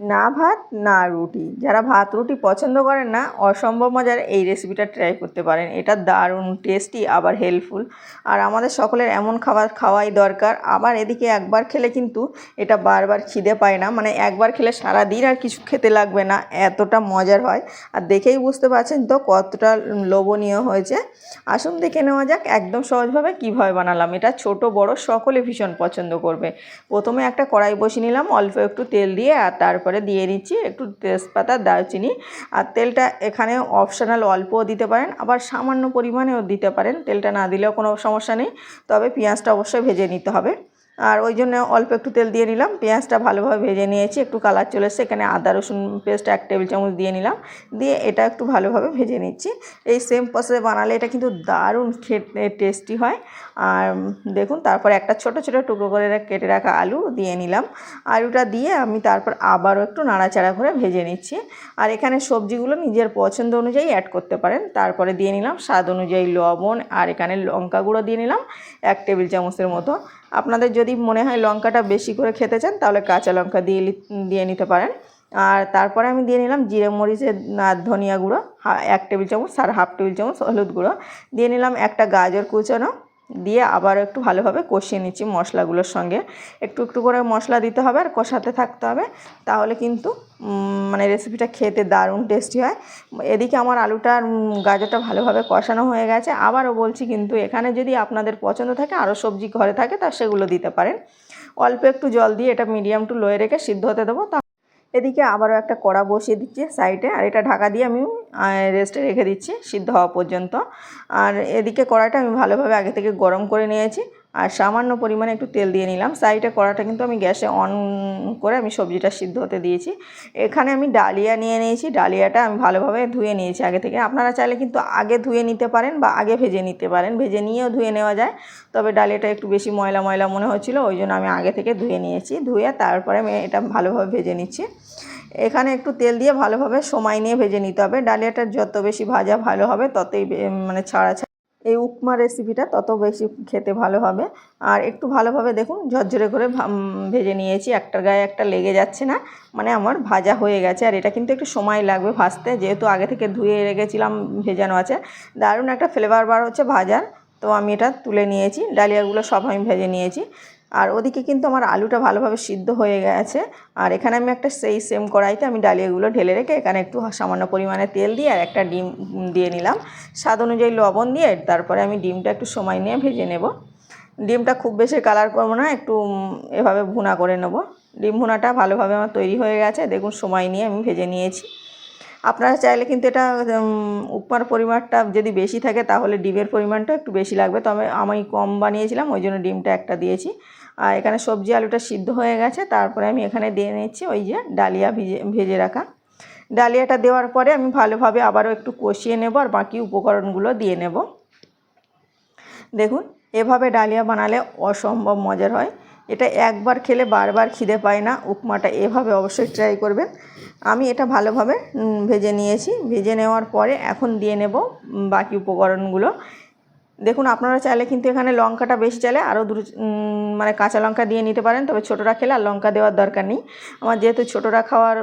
না ভাত, না রুটি। যারা ভাত, রুটি পছন্দ করেন না, অসম্ভব মজার এই রেসিপিটা ট্রাই করতে পারেন। এটা দারুণ টেস্টি আবার হেল্পফুল আর আমাদের সকলের এমন খাবার খাওয়াই দরকার। আবার এদিকে একবার খেলে কিন্তু এটা বারবার খিদে পায় না। মানে একবার খেলে সারা দিন আর কিছু খেতে লাগবে না। এতটা মজার হয়। আর দেখেই বুঝতে পারছেন তো কতটা লোভনীয় হয়েছে। আসুন দেখে নেওয়া যাক একদম সহজভাবে কীভাবে বানালাম। এটা ছোট, বড় সকলে ভীষণ পছন্দ করবে। প্রথমে একটা কড়াই বসিয়ে নিলাম। অল্প একটু তেল দিয়ে আর তারপরে দিয়ে দিচ্ছি একটু তেজপাতা, দারচিনি আর তেলটা এখানে অপশনাল অল্পও দিতে পারেন, আবার সামান্য পরিমাণেও দিতে পারেন। তেলটা না দিলেও কোনো সমস্যা নেই, তবে পেঁয়াজটা অবশ্যই ভেজে নিতে হবে। আর ওই জন্য অল্প একটু তেল দিয়ে নিলাম। পেঁয়াজটা ভালোভাবে ভেজে নিয়েছি, একটু কালার চলে এসছে। এখানে আদা, রসুন পেস্ট এক টেবিল চামচ দিয়ে নিলাম। দিয়ে এটা একটু ভালোভাবে ভেজে নিচ্ছি। এই সেম প্রসেসে বানালে এটা কিন্তু দারুণ খেতে টেস্টি হয়। আর দেখুন, তারপর একটা ছোট ছোট টুকরো করে কেটে রাখা আলু দিয়ে নিলাম। আলুটা দিয়ে আমি তারপর আবারও একটু নাড়াচাড়া করে ভেজে নিচ্ছি। আর এখানে সবজিগুলো নিজের পছন্দ অনুযায়ী অ্যাড করতে পারেন। তারপরে দিয়ে নিলাম স্বাদ অনুযায়ী লবণ, আর এখানে লঙ্কা গুঁড়ো দিয়ে নিলাম, এক টেবিল চামচের মতো। আপনাদের যদি মনে হয় লঙ্কাটা বেশি করে খেতে চান, তাহলে কাঁচা লঙ্কা দিয়ে দিয়ে নিতে পারেন। আর তারপরে আমি দিয়ে নিলাম জিরে মরিচের আর ধনিয়া গুঁড়ো এক টেবিল চামচ, আর হাফ টেবিল চামচ হলুদ গুঁড়ো। দিয়ে নিলাম একটা গাজর কুচানো দিয়ে আবার একটু ভালোভাবে কষিয়ে নিচ্ছি মশলাগুলোর সঙ্গে। একটু একটু করে মশলা দিতে হবে আর কষাতে থাকতে হবে। তাহলে কিন্তু মানে রেসিপিটা খেতে দারুণ টেস্টি হয়। এদিকে আমার আলুটা আর গাজরটা ভালোভাবে কষানো হয়ে গেছে। আবারও বলছি কিন্তু এখানে যদি আপনাদের পছন্দ থাকে, আরও সবজি ঘরে থাকে, তা সেগুলো দিতে পারেন। অল্প একটু জল দিয়ে এটা মিডিয়াম টু লোয়ে রেখে সিদ্ধ হতে দেবো। তা এদিকে আবারও একটা কড়া বসিয়ে দিচ্ছি সাইডে আর এটা ঢাকা দিয়ে আমি রেস্টে রেখে দিচ্ছি, সিদ্ধ হওয়া পর্যন্ত। আর এদিকে কড়াইটা আমি ভালোভাবে আগে থেকে গরম করে নিয়েছি। আর সামান্য পরিমাণে একটু তেল দিয়ে নিলাম। সাইডে কড়াটা কিন্তু আমি গ্যাসে অন করে আমি সবজিটা সিদ্ধ হতে দিয়েছি। এখানে আমি ডালিয়া নিয়ে নিয়েছি। ডালিয়াটা আমি ভালোভাবে ধুয়ে নিয়েছি আগে থেকে। আপনারা চাইলে কিন্তু আগে ধুয়ে নিতে পারেন বা আগে ভেজে নিতে পারেন। ভেজে নিয়েও ধুয়ে নেওয়া যায়। তবে ডালিয়াটা একটু বেশি ময়লা ময়লা মনে হচ্ছিল, ওই জন্য আমি আগে থেকে ধুয়ে নিয়েছি। ধুয়ে তারপরে আমি এটা ভালোভাবে ভেজে নিচ্ছি। এখানে একটু তেল দিয়ে ভালোভাবে সময় নিয়ে ভেজে নিতে হবে। ডালিয়াটা যত বেশি ভাজা ভালো হবে, ততই মানে ছাড়া এই উপমা রেসিপিটা তত বেশি খেতে ভালো হবে। আর একটু ভালোভাবে দেখুন, ঝরঝরে করে ভেজে নিয়েছি। একটার গায়ে একটা লেগে যাচ্ছে না মানে আমার ভাজা হয়ে গেছে। আর এটা কিন্তু একটু সময় লাগবে ভাজতে, যেহেতু আগে থেকে ধুয়ে রেখেছিলাম, ভেজানো আছে। দারুণ একটা ফ্লেভার বার হচ্ছে ভাজার। তো আমি এটা তুলে নিয়েছি। ডালিয়াগুলো সব আমি ভেজে নিয়েছি। আর ওদিকে কিন্তু আমার আলুটা ভালোভাবে সিদ্ধ হয়ে গেছে। আর এখানে আমি একটা সেই সেম কড়াইতে আমি ডালিয়াগুলো ঢেলে রেখে এখানে একটু সামান্য পরিমাণে তেল দিয়ে আর একটা ডিম দিয়ে নিলাম। স্বাদ অনুযায়ী লবণ দিয়ে তারপরে আমি ডিমটা একটু সময় নিয়ে ভেজে নেব। ডিমটা খুব বেশি কালার করব না, একটু এভাবে ভুনা করে নেব। ডিম ভুনাটা ভালোভাবে আমার তৈরি হয়ে গেছে, দেখুন সময় নিয়ে আমি ভেজে নিয়েছি। আপনারা চাইলে কিন্তু এটা উপমার পরিমাণটা যদি বেশি থাকে তাহলে ডিমের পরিমাণটা একটু বেশি লাগবে। তবে আমি কম বানিয়েছিলাম, ওই জন্য ডিমটা একটা দিয়েছি। আর এখানে সবজি আলুটা সিদ্ধ হয়ে গেছে, তারপরে আমি এখানে দিয়ে নিচ্ছি ওই যে ডালিয়া ভিজে, ভেজে রাখা। ডালিয়াটা দেওয়ার পরে আমি ভালোভাবে আবারও একটু কষিয়ে নেব আর বাকি উপকরণগুলো দিয়ে নেব। দেখুন, এভাবে ডালিয়া বানালে অসম্ভব মজার হয়। এটা একবার খেলে বারবার খিদে পায় না, উপমাটা এভাবে অবশ্যই ট্রাই করবেন। আমি এটা ভালোভাবে ভেজে নিয়েছি। ভেজে নেওয়ার পরে এখন দিয়ে নেব বাকি উপকরণগুলো। দেখুন, আপনারা চাইলে কিন্তু এখানে লঙ্কাটা বেশি চাইলে আরও দু মানে কাঁচা লঙ্কা দিয়ে নিতে পারেন। তবে ছোটোরা খেলে আর লঙ্কা দেওয়ার দরকার নেই। আমার যেহেতু ছোটোরা খাওয়ার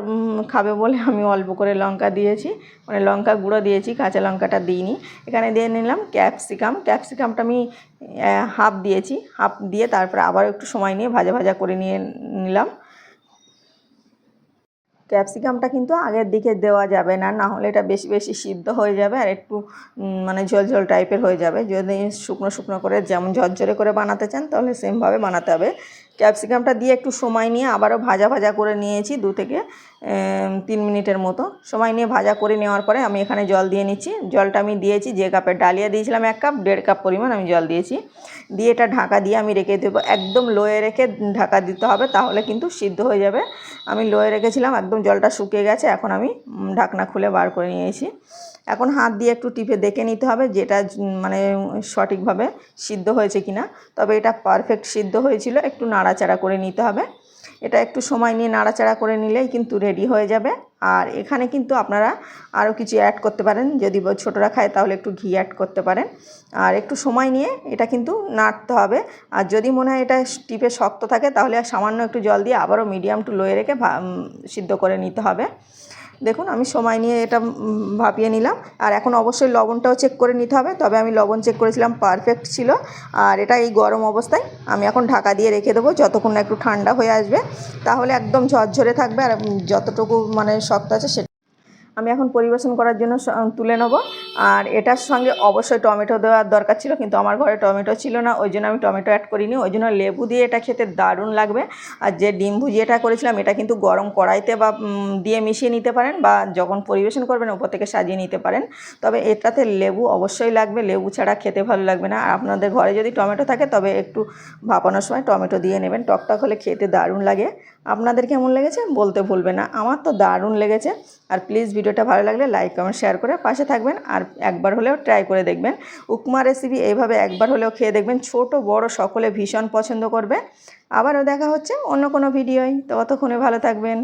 খাবে বলে আমি অল্প করে লঙ্কা দিয়েছি। মানে লঙ্কা গুঁড়ো দিয়েছি, কাঁচা লঙ্কাটা দিইনি। এখানে দিয়ে নিলাম ক্যাপসিকাম। ক্যাপসিকামটা আমি হাফ দিয়েছি। হাফ দিয়ে তারপরে আবার একটু সময় নিয়ে ভাজা ভাজা করে নিয়ে নিলাম। ক্যাপসিকামটা কিন্তু আগের দিকে দেওয়া যাবে না না হলে এটা বেশি বেশি সিদ্ধ হয়ে যাবে আর একটু মানে জল জল টাইপের হয়ে যাবে। যদি শুকনো শুকনো করে যেমন ঝরঝরে করে বানাতে চান, তাহলে সেমভাবে বানাতে হবে। ক্যাপসিকামটা দিয়ে একটু সময় নিয়ে আবারও ভাজা ভাজা করে নিয়েছি দু থেকে তিন মিনিটের মতো। সময় নিয়ে ভাজা করে নেওয়ার পরে আমি এখানে জল দিয়ে নিচ্ছি। জলটা আমি দিয়েছি যে কাপের ডালিয়া দিয়েছিলাম এক কাপ, দেড় কাপ পরিমাণ আমি জল দিয়েছি। দিয়ে এটা ঢাকা দিয়ে আমি রেখে দেবো। একদম লোয়ে রেখে ঢাকা দিতে হবে, তাহলে কিন্তু সিদ্ধ হয়ে যাবে। আমি লোয়ে রেখেছিলাম, একদম জলটা শুকিয়ে গেছে, এখন আমি ঢাকনা খুলে বার করে নিয়েছি। এখন হাত দিয়ে একটু টিপে দেখে নিতে হবে যেটা মানে সঠিকভাবে সিদ্ধ হয়েছে কি না তবে এটা পারফেক্ট সিদ্ধ হয়েছিল, একটু নাড়াচাড়া করে নিতে হবে। এটা একটু সময় নিয়ে নাড়াচাড়া করে নিলেই কিন্তু রেডি হয়ে যাবে। আর এখানে কিন্তু আপনারা আরও কিছু অ্যাড করতে পারেন। যদি ছোটরা খায় তাহলে একটু ঘি অ্যাড করতে পারেন। আর একটু সময় নিয়ে এটা কিন্তু নাড়তে হবে। আর যদি মনে হয় এটা টিপে শক্ত থাকে তাহলে সামান্য একটু জল দিয়ে আবারও মিডিয়াম টু লোয়ে রেখে সিদ্ধ করে নিতে হবে। দেখুন, আমি সময় নিয়ে এটা ভাপিয়ে নিলাম। আর এখন অবশ্যই লবণটাও চেক করে নিতে হবে। তবে আমি লবণ চেক করেছিলাম পারফেক্ট ছিল। আর এটা এই গরম অবস্থায় আমি এখন ঢাকা দিয়ে রেখে দেবো, যতক্ষণ না একটু ঠান্ডা হয়ে আসবে। তাহলে একদম ঝরঝরে থাকবে। আর যতটুকু মানে শক্ত আছে সেটা আমি এখন পরিবেশন করার জন্য তুলে নেব। আর এটার সঙ্গে অবশ্যই টমেটো দেওয়ার দরকার ছিল, কিন্তু আমার ঘরে টমেটো ছিল না, ওই জন্য আমি টমেটো অ্যাড করিনি। ওই জন্য লেবু দিয়ে এটা খেতে দারুণ লাগবে। আর যে ডিম ভুজিয়াটা করেছিলাম, এটা কিন্তু গরম কড়াইতে বা দিয়ে মিশিয়ে নিতে পারেন বা যখন পরিবেশন করবেন, ওপর থেকে সাজিয়ে নিতে পারেন। তবে এটাতে লেবু অবশ্যই লাগবে, লেবু ছাড়া খেতে ভালো লাগবে না। আর আপনাদের ঘরে যদি টমেটো থাকে, তবে একটু ভাপানোর সময় টমেটো দিয়ে নেবেন। টকটক হলে খেতে দারুণ লাগে। আপনাদের কেমন লেগেছে? বলতে ভুলবেন না। আমার তো দারুণ লেগেছে। আর প্লিজ ভিডিওটা ভালো লাগলে লাইক, কমেন্ট, শেয়ার করে পাশে থাকবেন। আর একবার হলেও ট্রাই করে দেখবেন। উপমা রেসিপি এইভাবে একবার হলেও খেয়ে দেখবেন। ছোট, বড়, সকলে ভীষণ পছন্দ করবে। আবারও দেখা হচ্ছে অন্য কোনো ভিডিওয় ততক্ষণে ভালো থাকবেন।